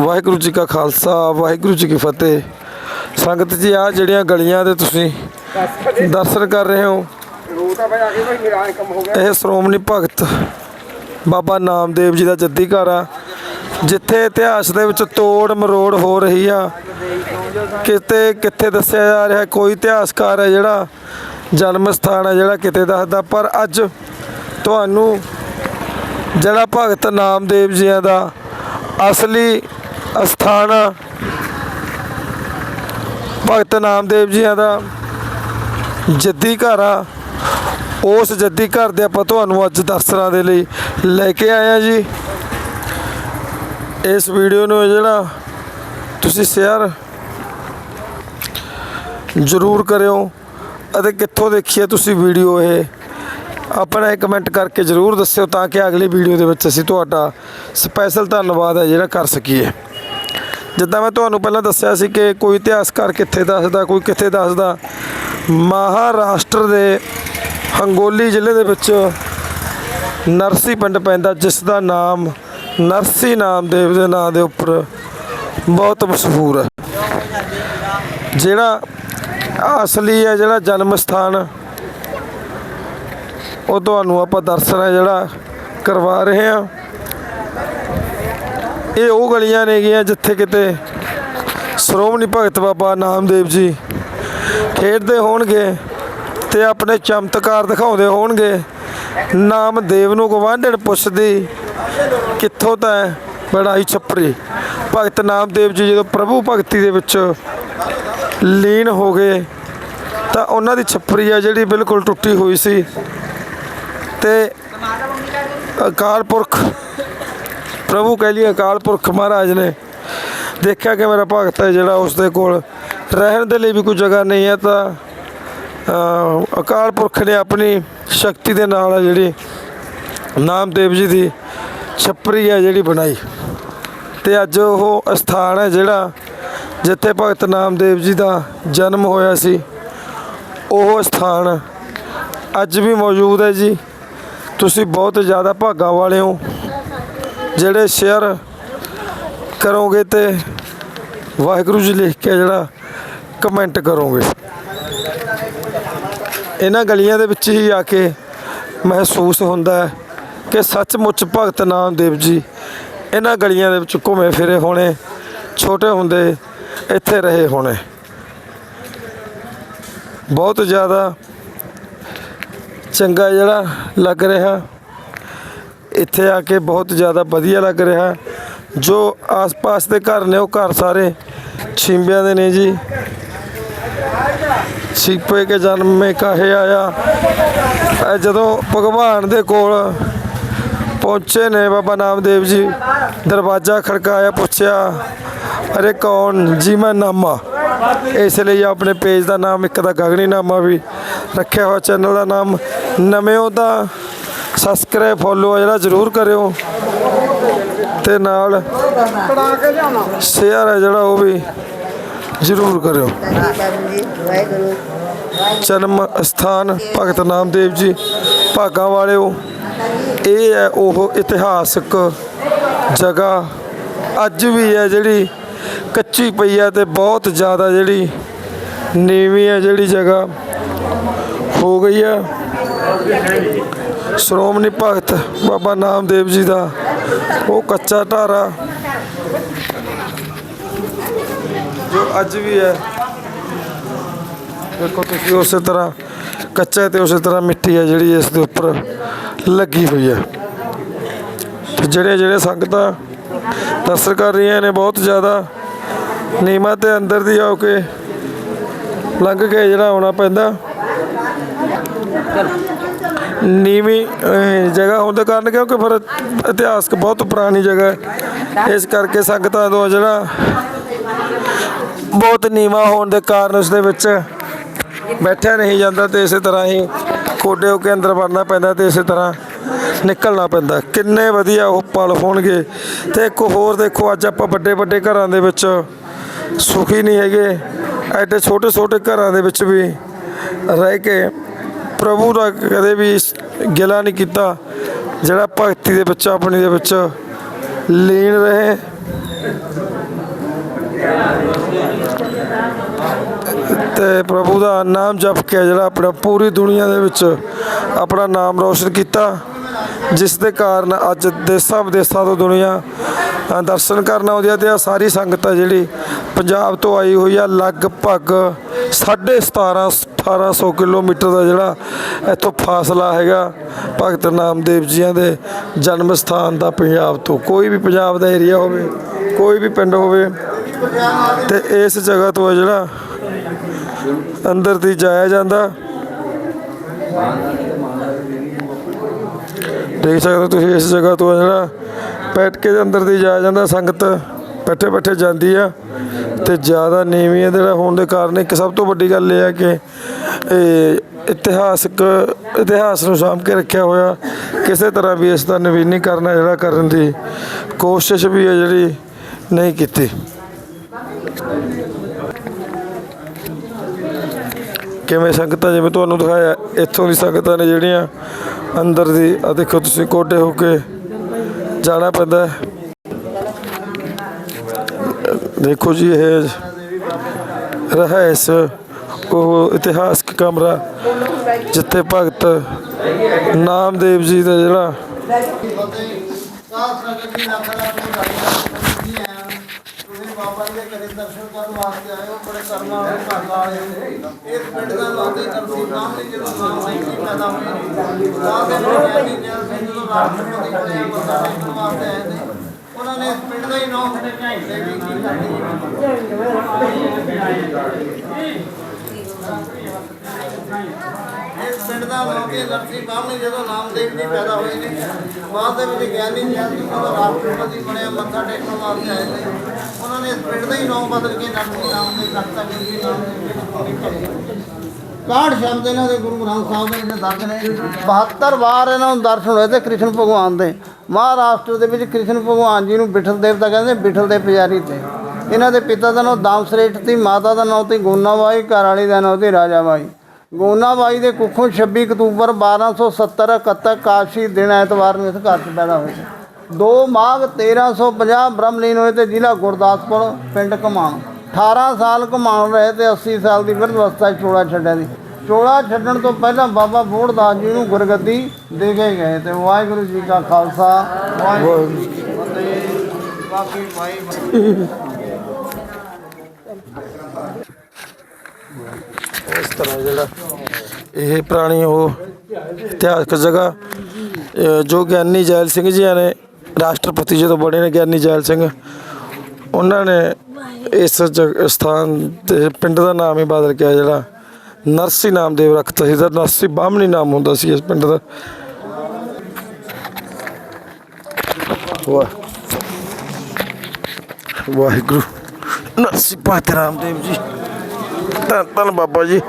ਵਾਹਿਗੁਰੂ ਜੀ ਕਾ ਖਾਲਸਾ, ਵਾਹਿਗੁਰੂ ਜੀ ਕੀ ਫਤਿਹ। ਸੰਗਤ ਜੀ ਆ ਜਿਹੜੀਆਂ ਗਲੀਆਂ ਦੇ ਤੁਸੀਂ ਦਰਸ਼ਨ ਕਰ ਰਹੇ ਹੋ, ਇਹ ਸ਼੍ਰੋਮਣੀ ਭਗਤ ਬਾਬਾ ਨਾਮਦੇਵ ਜੀ ਦਾ ਜੱਦੀ ਘਰ ਆ, ਜਿੱਥੇ ਇਤਿਹਾਸ ਦੇ ਵਿੱਚ ਤੋੜ ਮਰੋੜ ਹੋ ਰਹੀ ਆ। ਕਿਤੇ ਕਿੱਥੇ ਦੱਸਿਆ ਜਾ ਰਿਹਾ, ਕੋਈ ਇਤਿਹਾਸਕਾਰ ਹੈ ਜਿਹੜਾ ਜਨਮ ਸਥਾਨ ਹੈ ਜਿਹੜਾ ਕਿਤੇ ਦੱਸਦਾ, ਪਰ ਅੱਜ ਤੁਹਾਨੂੰ ਜਿਹੜਾ ਭਗਤ ਨਾਮਦੇਵ ਜੀਆਂ ਦਾ ਅਸਲੀ ਅਸਥਾਨ ਭਗਤ ਨਾਮਦੇਵ ਜੀਆਂ ਦਾ ਜੱਦੀ ਘਰ ਆ। ਉਸ ਜੱਦੀ ਘਰ ਦੇ ਆਪਾਂ ਤੁਹਾਨੂੰ ਅੱਜ ਦਰਸ਼ਨਾਂ ਦੇ ਲਈ ਲੈ ਕੇ ਆਏ ਆ ਜੀ। ਇਸ ਵੀਡੀਓ ਨੂੰ ਜਿਹੜਾ ਤੁਸੀਂ ਸ਼ੇਅਰ ਜ਼ਰੂਰ ਕਰਿਓ ਅਤੇ ਕਿੱਥੋਂ ਦੇਖੀਏ ਤੁਸੀਂ ਵੀਡੀਓ ਇਹ। ਆਪਣਾ ਇੱਕ ਕਮੈਂਟ ਕਰਕੇ ਜ਼ਰੂਰ ਦੱਸਿਓ ਤਾਂ ਕਿ ਅਗਲੀ ਵੀਡੀਓ ਦੇ ਵਿੱਚ ਅਸੀਂ ਤੁਹਾਡਾ ਸਪੈਸ਼ਲ ਧੰਨਵਾਦ ਹੈ ਜਿਹੜਾ ਕਰ ਸਕੀਏ। ਜਿੱਦਾਂ ਮੈਂ ਤੁਹਾਨੂੰ ਪਹਿਲਾਂ ਦੱਸਿਆ ਸੀ ਕਿ ਕੋਈ ਇਤਿਹਾਸਕਾਰ ਕਿੱਥੇ ਦੱਸਦਾ, ਕੋਈ ਕਿੱਥੇ ਦੱਸਦਾ, ਮਹਾਰਾਸ਼ਟਰ ਦੇ ਹੰਗੋਲੀ ਜ਼ਿਲ੍ਹੇ ਦੇ ਵਿੱਚ ਨਰਸੀ ਪਿੰਡ ਪੈਂਦਾ, ਜਿਸ ਦਾ ਨਾਮ ਨਰਸੀ ਨਾਮਦੇਵ ਦੇ ਨਾਂ ਦੇ ਉੱਪਰ ਬਹੁਤ ਮਸ਼ਹੂਰ ਹੈ। ਜਿਹੜਾ ਅਸਲੀ ਹੈ, ਜਿਹੜਾ ਜਨਮ ਸਥਾਨ, ਉਹ ਤੁਹਾਨੂੰ ਆਪਾਂ ਦਰਸ਼ਨ ਹੈ ਜਿਹੜਾ ਕਰਵਾ ਰਹੇ ਹਾਂ। ਇਹ ਉਹ ਗਲੀਆਂ ਨੇਗੀਆਂ ਜਿੱਥੇ ਕਿਤੇ ਸ਼੍ਰੋਮਣੀ ਭਗਤ ਬਾਬਾ ਨਾਮਦੇਵ ਜੀ ਖੇਡਦੇ ਹੋਣਗੇ ਤੇ ਆਪਣੇ ਚਮਤਕਾਰ ਦਿਖਾਉਂਦੇ ਹੋਣਗੇ। ਨਾਮਦੇਵ ਨੂੰ ਗਵਾਂਢਣ ਪੁੱਛਦੀ, ਕਿੱਥੋਂ ਤਾਂ ਬੜਾਈ ਛੱਪਰੀ ਭਗਤ ਨਾਮਦੇਵ ਜੀ ਜਦੋਂ ਪ੍ਰਭੂ ਭਗਤੀ ਦੇ ਵਿੱਚ ਲੀਨ ਹੋ ਗਏ, ਤਾਂ ਉਹਨਾਂ ਦੀ ਛੱਪਰੀ ਆ ਜਿਹੜੀ ਬਿਲਕੁਲ ਟੁੱਟੀ ਹੋਈ ਸੀ ਤੇ ਅਕਾਲ ਪੁਰਖ ਪ੍ਰਭੂ ਕਹਿ ਲਈ ਅਕਾਲ ਪੁਰਖ ਮਹਾਰਾਜ ਨੇ ਦੇਖਿਆ ਕਿ ਮੇਰਾ ਭਗਤ ਹੈ ਜਿਹੜਾ ਉਸ ਦੇ ਕੋਲ ਰਹਿਣ ਦੇ ਲਈ ਵੀ ਕੋਈ ਜਗ੍ਹਾ ਨਹੀਂ ਹੈ ਤਾਂ ਅਕਾਲ ਪੁਰਖ ਨੇ ਆਪਣੀ ਸ਼ਕਤੀ ਦੇ ਨਾਲ ਜਿਹੜੀ ਨਾਮਦੇਵ ਜੀ ਦੀ ਛੱਪਰੀ ਹੈ ਜਿਹੜੀ ਬਣਾਈ। ਤੇ ਅੱਜ ਉਹ ਅਸਥਾਨ ਹੈ ਜਿਹੜਾ ਜਿੱਥੇ ਭਗਤ ਨਾਮਦੇਵ ਜੀ ਦਾ ਜਨਮ ਹੋਇਆ ਸੀ, ਉਹ ਸਥਾਨ ਅੱਜ ਵੀ ਮੌਜੂਦ ਹੈ ਜੀ। ਤੁਸੀਂ ਬਹੁਤ ਜ਼ਿਆਦਾ ਭਾਗਾਂ ਵਾਲੇ ਹੋ। ਜਿਹੜੇ ਸ਼ੇਅਰ ਕਰੋਗੇ ਤੇ ਵਾਹਿਗੁਰੂ ਜੀ ਲਿਖ ਕੇ ਜਿਹੜਾ ਕਮੈਂਟ ਕਰੋਗੇ। ਇਹਨਾਂ ਗਲੀਆਂ ਦੇ ਵਿੱਚ ਹੀ ਆ ਕੇ ਮਹਿਸੂਸ ਹੁੰਦਾ ਹੈ ਕਿ ਸੱਚਮੁੱਚ ਭਗਤ ਨਾਮਦੇਵ ਜੀ ਇਹਨਾਂ ਗਲੀਆਂ ਦੇ ਵਿੱਚ ਘੁੰਮੇ ਫਿਰੇ ਹੋਣੇ, ਛੋਟੇ ਹੁੰਦੇ ਇੱਥੇ ਰਹੇ ਹੋਣੇ। ਬਹੁਤ ਜ਼ਿਆਦਾ ਚੰਗਾ ਜਿਹੜਾ ਲੱਗ ਰਿਹਾ। ਇੱਥੇ ਆ ਕੇ ਬਹੁਤ ਜ਼ਿਆਦਾ ਵਧੀਆ ਲੱਗ ਰਿਹਾ। ਜੋ ਆਸ-ਪਾਸ ਦੇ ਘਰ ਨੇ, ਉਹ ਘਰ ਸਾਰੇ ਛਿੰਬਿਆਂ ਦੇ ਨੇ ਜੀ। ਛਿਪੇ ਕੇ ਜਨਮ ਮੇ ਕਾਹੇ ਆਇਆ। ਇਹ ਜਦੋਂ ਭਗਵਾਨ ਦੇ ਕੋਲ ਪਹੁੰਚੇ ਨੇ ਬਾਬਾ ਨਾਮਦੇਵ ਜੀ, ਦਰਵਾਜ਼ਾ ਖੜਕਾਇਆ, ਪੁੱਛਿਆ, ਅਰੇ ਕੌਣ ਜੀ ਮੈਂ ਨਾਮਾ? ਇਸ ਲਈ ਆਪਣੇ ਪੇਜ ਦਾ ਨਾਮ, ਇੱਕ ਦਾ ਗਗਨੀ ਨਾਮਾ ਵੀ ਰੱਖਿਆ ਹੋਇਆ ਚੈਨਲ ਦਾ ਨਾਮ ਨਵਿਓ ਦਾ ਸਬਸਕ੍ਰਾਈਬ ਫੋਲੋ ਜਿਹੜਾ ਜ਼ਰੂਰ ਕਰਿਓ। ਤੇ ਨਾਲ ਸ਼ੇਅਰ ਹੈ ਜਿਹੜਾ ਉਹ ਵੀ ਜ਼ਰੂਰ ਕਰਿਓ। ਜਨਮ ਸਥਾਨ ਭਗਤ ਨਾਮਦੇਵ ਜੀ, ਭਾਗਾਂ ਵਾਲਿਓ, ਇਹ ਹੈ ਉਹ ਇਤਿਹਾਸਕ ਜਗ੍ਹਾ। ਅੱਜ ਵੀ ਹੈ ਜਿਹੜੀ ਕੱਚੀ ਪਈ ਹੈ ਤੇ ਬਹੁਤ ਜ਼ਿਆਦਾ ਜਿਹੜੀ ਨੀਵੀਂ ਹੈ ਜਿਹੜੀ ਜਗ੍ਹਾ। ਹੋ ਗਈ ਹੈ। ਸ਼੍ਰੋਮਣੀ ਭਗਤ ਬਾਬਾ ਨਾਮਦੇਵ ਜੀ ਦਾ ਉਹ ਕੱਚਾ ਢਾਰਾ ਜੋ ਅੱਜ ਵੀ ਹੈ। ਦੇਖੋ ਤੁਸੀਂ ਉਸੇ ਤਰ੍ਹਾਂ ਕੱਚਾ ਤੇ ਉਸੇ ਤਰ੍ਹਾਂ ਮਿੱਟੀ ਹੈ ਜਿਹੜੀ ਇਸ ਦੇ ਉੱਪਰ ਲੱਗੀ ਹੋਈ ਹੈ। ਜਿਹੜੇ ਜਿਹੜੇ ਸੰਗਤਾਂ ਦਰਸ਼ਨ ਕਰ ਰਹੀਆਂ ਨੇ ਬਹੁਤ ਜ਼ਿਆਦਾ ਨੀਮਾ ਤੇ ਅੰਦਰ ਦੀ ਆਓ ਕੇ ਲੰਘ ਕੇ ਜਿਹੜਾ ਆਉਣਾ ਪੈਂਦਾ। ਨੀਵੀਂ ਅਹ, ਜਗ੍ਹਾ ਹੋਣ ਦੇ ਕਾਰਨ ਕਿਉਂਕਿ ਫਿਰ ਇਤਿਹਾਸਕ ਬਹੁਤ ਪੁਰਾਣੀ ਜਗ੍ਹਾ ਹੈ। ਇਸ ਕਰਕੇ ਸੰਗਤਾਂ ਤੋਂ ਜਿਹੜਾ ਬਹੁਤ ਨੀਵਾ ਹੋਣ ਦੇ ਕਾਰਨ ਉਸ ਦੇ ਵਿੱਚ ਬੈਠਿਆ ਨਹੀਂ ਜਾਂਦਾ ਤੇ ਇਸੇ ਤਰ੍ਹਾਂ ਹੀ ਕੋਡੇ ਹੋ ਕੇ ਅੰਦਰ ਵੜਨਾ ਪੈਂਦਾ ਤੇ ਇਸੇ ਤਰ੍ਹਾਂ ਨਿਕਲਣਾ ਪੈਂਦਾ। ਕਿੰਨੇ ਵਧੀਆ ਉਹ ਪਲ ਹੋਣਗੇ ਤੇ ਇੱਕ ਹੋਰ ਦੇਖੋ ਅੱਜ ਆਪਾਂ ਵੱਡੇ ਵੱਡੇ ਘਰਾਂ ਦੇ ਵਿੱਚ ਸੁਖੀ ਨਹੀਂ ਹੈਗੇ। ਐਡੇ ਛੋਟੇ ਛੋਟੇ ਘਰਾਂ ਦੇ ਵਿੱਚ ਵੀ ਰਹਿ ਕੇ ਪ੍ਰਭੂ ਦਾ ਕਦੇ ਵੀ ਗਿਲਾ ਨਹੀਂ ਕੀਤਾ। ਜਿਹੜਾ ਭਗਤੀ ਦੇ ਵਿੱਚ, ਆਪਣੀ ਦੇ ਵਿੱਚ ਲੀਨ ਰਹੇ। ਤੇ ਪ੍ਰਭੂ ਦਾ ਨਾਮ ਜਪ ਕੇ ਜਿਹੜਾ ਆਪਣਾ ਪੂਰੀ ਦੁਨੀਆ ਦੇ ਵਿੱਚ ਆਪਣਾ ਨਾਮ ਰੌਸ਼ਨ ਕੀਤਾ। ਜਿਸ ਦੇ ਕਾਰਨ ਅੱਜ ਦੇਸਾਂ ਵਿਦੇਸਾਂ ਤੋਂ ਦੁਨੀਆ ਦਰਸ਼ਨ ਕਰਨ ਆਉਂਦੀ ਆ ਤੇ ਆ ਸਾਰੀ ਸੰਗਤ ਆ ਜਿਹੜੀ ਪੰਜਾਬ ਤੋਂ ਆਈ ਹੋਈ ਆ। ਲਗਭਗ 17.5 1800 ਕਿਲੋਮੀਟਰ ਦਾ ਜਿਹੜਾ ਇੱਥੋਂ ਫਾਸਲਾ ਹੈਗਾ ਭਗਤ ਨਾਮਦੇਵ ਜੀਆਂ ਦੇ ਜਨਮ ਸਥਾਨ ਦਾ ਪੰਜਾਬ ਤੋਂ। ਕੋਈ ਵੀ ਪੰਜਾਬ ਦਾ ਏਰੀਆ ਹੋਵੇ, ਕੋਈ ਵੀ ਪਿੰਡ ਹੋਵੇ, ਤੇ ਇਸ ਜਗ੍ਹਾ ਤੋਂ ਆ ਜਿਹੜਾ ਅੰਦਰ ਦੀ ਜਾਇਆ ਜਾਂਦਾ। ਦੇਖ ਸਕਦੇ ਹੋ ਤੁਸੀਂ ਇਸ ਜਗ੍ਹਾ ਤੋਂ ਆ ਜਿਹੜਾ ਬੈਠ ਕੇ ਅੰਦਰ ਦੀ ਜਾਇਆ ਜਾਂਦਾ, ਸੰਗਤ ਬੈਠੇ ਬੈਠੇ ਜਾਂਦੀ ਆ। ਤੇ ਜ਼ਿਆਦਾ ਨੀਵੀਂ ਜਿਹੜਾ ਹੋਣ ਦੇ ਕਾਰਨ ਇੱਕ ਸਭ ਤੋਂ ਵੱਡੀ ਗੱਲ ਇਹ ਹੈ ਕਿ ਇਹ ਇਤਿਹਾਸਕ ਇਤਿਹਾਸ ਨੂੰ ਸਾਂਭ ਕੇ ਰੱਖਿਆ ਹੋਇਆ, ਕਿਸੇ ਤਰ੍ਹਾਂ ਵੀ ਇਸ ਦਾ ਨਵੀਨੀਕਰਨ ਜਿਹੜਾ ਕਰਨ ਦੀ ਕੋਸ਼ਿਸ਼ ਵੀ ਹੈ ਜਿਹੜੀ ਨਹੀਂ ਕੀਤੀ। ਕਿਵੇਂ ਸੰਗਤਾਂ, ਜਿਵੇਂ ਤੁਹਾਨੂੰ ਦਿਖਾਇਆ, ਇੱਥੋਂ ਦੀ ਸੰਗਤਾਂ ਨੇ ਜਿਹੜੀਆਂ ਅੰਦਰ ਦੀ ਆ ਦੇਖੋ ਤੁਸੀਂ ਕੋਡੇ ਹੋ ਕੇ ਜਾਣਾ ਪੈਂਦਾ ਦੇਖੋ ਜੀ ਇਹ ਰਹਿਸ ਉਹ ਇਤਿਹਾਸਕ ਕਮਰਾ ਜਿੱਥੇ ਭਗਤ ਨਾਮਦੇਵ ਜੀ ਦਾ ਜਿਹੜਾ ਬਾਬਾ ਜੀ ਦੇ ਘਰੇ ਦਰਸ਼ਨ ਕਰਨ ਵਾਸਤੇ ਆਏ ਹੋ ਬੜੇ ਕਰਮਾਂ ਵਾਲੇ ਘਰ ਵਾਲੇ ਇਸ ਪਿੰਡ ਦਾ ਨਾਮ ਕਰਸੀ ਨਾਮ ਨਹੀਂ ਜਦੋਂ ਨਾਮ ਸਿੰਘ ਜੀ। ਪੈਦਾ ਹੋਏ ਨੇ ਤਾਂ ਦੇ ਗਿਆਨੀ ਜੈਲ ਸਿੰਘ ਜਦੋਂ ਰਾਸ਼ਟਰਪਤੀ ਬਣੇ ਆ, ਮੱਥਾ ਟੇਕਣ ਵਾਸਤੇ ਆਏ ਨੇ ਉਹਨਾਂ ਨੇ ਪਿੰਡ ਦਾ ਹੀ ਨਾਮ ਦੇਵੀ ਕੀ ਇਸ ਪਿੰਡ ਦਾ ਲੋਕ ਇਹ ਬਾਹਮਣੀ ਜਦੋਂ ਨਾਮਦੇਵ ਜੀ ਪੈਦਾ ਹੋਏ ਨੇ ਬਾਅਦ ਦੇ ਵਿੱਚ ਗਿਆਨੀ ਜੈਲ ਸਿੰਘ ਜਦੋਂ ਰਾਸ਼ਟਰਪਤੀ ਬਣਿਆ, ਮੱਥਾ ਟੇਕਣ ਵਾਸਤੇ ਆਏ ਨੇ ਉਹਨਾਂ ਨੇ ਇਸ ਪਿੰਡ ਦਾ ਹੀ ਨਾਮ ਬਦਲ ਕੇ ਨਰਸੀ ਨਾਮ ਦੇ ਕਰਤਾ ਜੀ ਨਾਮ ਦੇ ਕਾਹਠ ਸ਼ਬਦ ਇਹਨਾਂ ਦੇ ਗੁਰੂ ਗ੍ਰੰਥ ਸਾਹਿਬ ਦੇ ਵਿੱਚ ਦਰਜ ਨੇ। 72 ਵਾਰ ਇਹਨਾਂ ਨੂੰ ਦਰਸ਼ਨ ਹੋਏ ਤੇ ਕ੍ਰਿਸ਼ਨ ਭਗਵਾਨ ਦੇ। ਮਹਾਰਾਸ਼ਟਰ ਦੇ ਵਿੱਚ ਕ੍ਰਿਸ਼ਨ ਭਗਵਾਨ ਜੀ ਨੂੰ ਬਿਠਲ ਦੇਵਤਾ ਕਹਿੰਦੇ ਬਿਠਲ ਦੇ ਪੁਜਾਰੀ ਤੇ। ਇਹਨਾਂ ਦੇ ਪਿਤਾ ਦਾ ਨਾਮ ਦਾਮ ਸ੍ਰੇਸ਼ਟ ਮਾਤਾ ਦਾ ਨਾਮ ਸੀ ਗੋਨਾਬਾਈ ਘਰ ਵਾਲੀ ਦਾ ਨਾਮ ਸੀ ਰਾਜਾਬਾਈ ਗੋਨਾਬਾਈ ਦੇ ਕੁੱਖੋਂ 26 ਅਕਤੂਬਰ 1270 ਇਕੱਤਰ ਕਾਸ਼ੀ ਦਿਨ ਐਤਵਾਰ ਨੂੰ ਇਸ ਘਰ 'ਚ ਪੈਦਾ ਹੋਏ ਸੀ। 2 ਮਾਘ 1350 ਬ੍ਰਹਮਲੀਨ ਹੋਏ ਤੇ ਜ਼ਿਲ੍ਹਾ ਗੁਰਦਾਸਪੁਰ, ਪਿੰਡ ਕਮਾਣ 18 ਸਾਲ ਕਮਾਣ ਰਹੇ ਤੇ 80 ਸਾਲ ਦੀ ਬਿਰਧ ਅਵਸਥਾ ਚੋਲਾ ਛੱਡਿਆ ਦੀ ਚੋਲਾ ਛੱਡਣ ਤੋਂ ਪਹਿਲਾਂ ਬਾਬਾ ਬੋੜਦਾਸ ਜੀ ਨੂੰ ਗੁਰਗੱਦੀ ਦੇ ਕੇ ਗਏ ਤੇ ਵਾਹਿਗੁਰੂ ਜੀ ਕਾ ਖਾਲਸਾ, ਵਾਹਿਗੁਰੂ ਜੀ ਕੀ ਫਤਿਹ। ਬਾਕੀ ਭਾਈ ਇਸ ਤਰ੍ਹਾਂ ਜਿਹੜਾ ਇਹ ਪੁਰਾਣੀ ਉਹ ਇਤਿਹਾਸਕ ਜਗ੍ਹਾ ਜੋ ਗਿਆਨੀ ਜੈਲ ਸਿੰਘ ਜੀ ਨੇ, ਰਾਸ਼ਟਰਪਤੀ ਜਦੋਂ ਬਣੇ ਨੇ ਗਿਆਨੀ ਜੈਲ ਸਿੰਘ ਉਹਨਾਂ ਨੇ ਇਸ ਜਗ- ਸਥਾਨ ਤੇ ਪਿੰਡ ਦਾ ਨਾਮ ਹੀ ਬਦਲ ਕੇ ਜਿਹੜਾ ਨਰਸੀ ਨਾਮਦੇਵ ਰੱਖਤਾ ਸੀ। ਤਾਂ ਨਰਸੀ ਬਾਹਮਣੀ ਨਾਮ ਹੁੰਦਾ ਸੀ ਇਸ ਪਿੰਡ ਦਾ। ਵਾਹ। ਵਾਹਿਗੁਰੂ। ਨਰਸੀ ਪਾਤ ਰਾਮਦੇਵ ਜੀ। ਧੰਨ ਧੰਨ ਬਾਬਾ ਜੀ।